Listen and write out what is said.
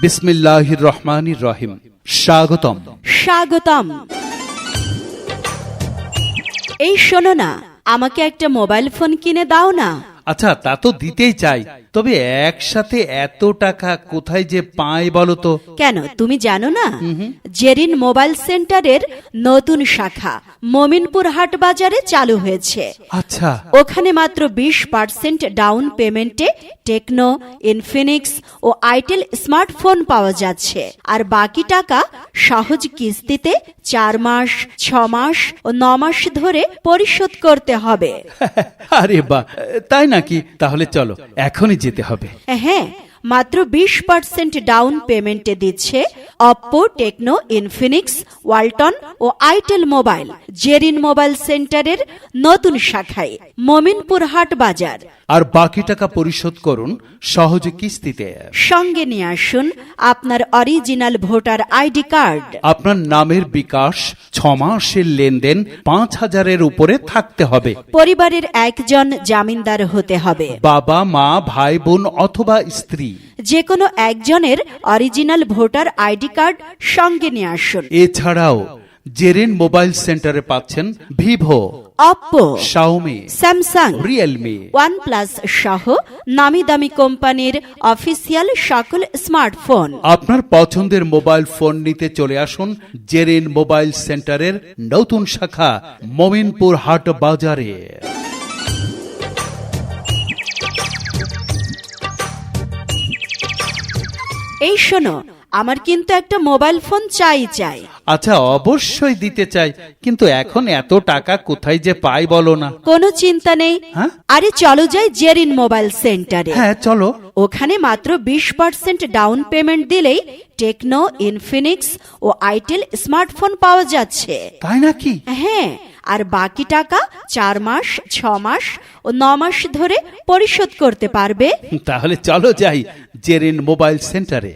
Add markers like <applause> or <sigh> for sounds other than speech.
বিসমিল্লাহির রহমানির রহিম। স্বাগতম। স্বাগতম। এই শোনো না আমাকে একটা মোবাইল ফোন কিনে দাও না। আচ্ছা তা তো দিতেই চাই। তবে একসাথে এত টাকা কোথায় যে পাই বলো তো? কেন তুমি জানো না? জেরিন মোবাইল সেন্টারের নতুন শাখা মমিনপুর হাট বাজারে চালু হয়েছে। আচ্ছা। ওখানে মাত্র বিশ পার্সেন্ট ডাউন পেমেন্টে টেকনো ইনফিনিক্স ও আইটেল স্মার্টফোন পাওয়া যাচ্ছে। আর বাকি টাকা সহজ কিস্তিতে চার মাস ছ মাস ও ন মাস ধরে পরিশোধ করতে হবে। <laughs> আরে বা তাই নাকি? তাহলে চলো এখনই যেতে হবে। হ্যাঁ মাত্র বিশ পার্সেন্ট ডাউন পেমেন্টে দিচ্ছে অপ্পো টেকনো ইনফিনিক্স ওয়ালটন ও আইটেল মোবাইল জেরিন মোবাইল সেন্টারের নতুন শাখায় মমিনপুর হাট বাজার। আর বাকি টাকা পরিশোধ করুন সহজে কিস্তিতে। সঙ্গে নিয়ে আসুন আপনার অরিজিনাল ভোটার আইডি কার্ড। আপনার নামের বিকাশ ছ মাসের লেনদেন পাঁচ হাজারের উপরে থাকতে হবে। পরিবারের একজন জামিনদার হতে হবে। বাবা মা ভাই বোন অথবা স্ত্রী যে কোনো একজনের অরিজিনাল ভোটার আইডি কার্ড সঙ্গে নিয়ে আসুন। এছাড়াও জেরেন মোবাইল সেন্টারে পাচ্ছেন Vivo Oppo Xiaomi Samsung Realme OnePlus সহ নামি দামি কোম্পানির অফিসিয়াল সকল স্মার্টফোন। আপনার পছন্দের মোবাইল ফোন নিতে চলে আসুন জেরেন মোবাইল সেন্টারের নতুন শাখা মমিনপুর হাট বাজারে। এই শোনো আমার কিন্তু একটা মোবাইল ফোন চাই চাই। আচ্ছা অবশ্যই দিতে চাই কিন্তু এখন এত টাকা কোথায় যে পাই বলো না। কোনো চিন্তা নেই। হ্যাঁ? আরে চলো যাই জেরিন মোবাইল সেন্টারে। হ্যাঁ চলো। ওখানে মাত্র বিশ পার্সেন্ট ডাউন পেমেন্ট দিলেই টেকনো ইনফিনিক্স ও আইটেল স্মার্টফোন পাওয়া যাচ্ছে। তাই নাকি? হ্যাঁ আর বাকি টাকা চার মাস ছ মাস ও ন মাস ধরে পরিশোধ করতে পারবে। তাহলে চলো যাই জেরিন মোবাইল সেন্টারে।